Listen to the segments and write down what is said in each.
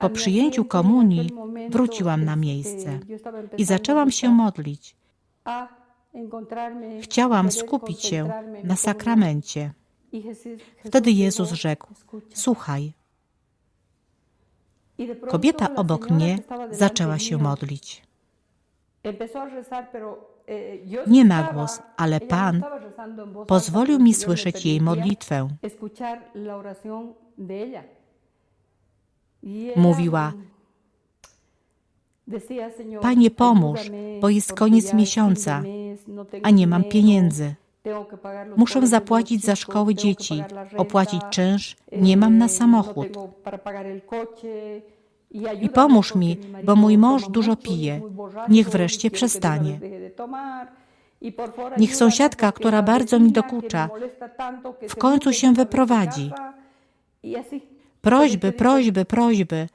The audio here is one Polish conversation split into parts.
Po przyjęciu komunii wróciłam na miejsce i zaczęłam się modlić. Chciałam skupić się na sakramencie. Wtedy Jezus rzekł: Słuchaj. Kobieta obok mnie zaczęła się modlić. Nie na głos, ale Pan pozwolił mi słyszeć jej modlitwę. Mówiła: Panie, pomóż, bo jest koniec miesiąca, a nie mam pieniędzy. Muszę zapłacić za szkoły dzieci, opłacić czynsz, nie mam na samochód. I pomóż mi, bo mój mąż dużo pije. Niech wreszcie przestanie. Niech sąsiadka, która bardzo mi dokucza, w końcu się wyprowadzi. Prośby, prośby, prośby.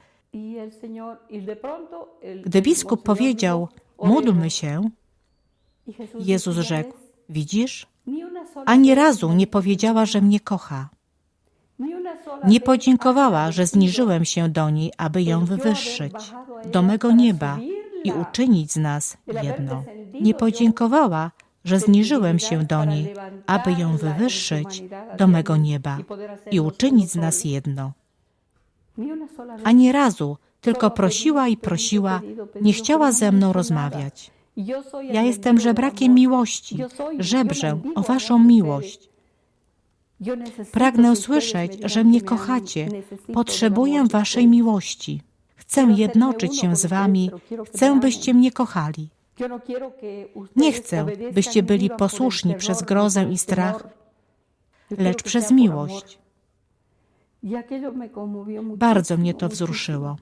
Gdy biskup powiedział, módlmy się, Jezus rzekł, widzisz? Ani razu nie powiedziała, że mnie kocha. Nie podziękowała, że zniżyłem się do niej, aby ją wywyższyć do mego nieba i uczynić z nas jedno. Nie podziękowała, że zniżyłem się do niej, aby ją wywyższyć do mego nieba i uczynić z nas jedno. Ani razu, tylko prosiła i prosiła, nie chciała ze mną rozmawiać. Ja jestem żebrakiem miłości, żebrzę o waszą miłość. Pragnę słyszeć, że mnie kochacie. Potrzebuję waszej miłości. Chcę jednoczyć się z wami. Chcę, byście mnie kochali. Nie chcę, byście byli posłuszni przez grozę i strach, lecz przez miłość. Bardzo mnie to wzruszyło.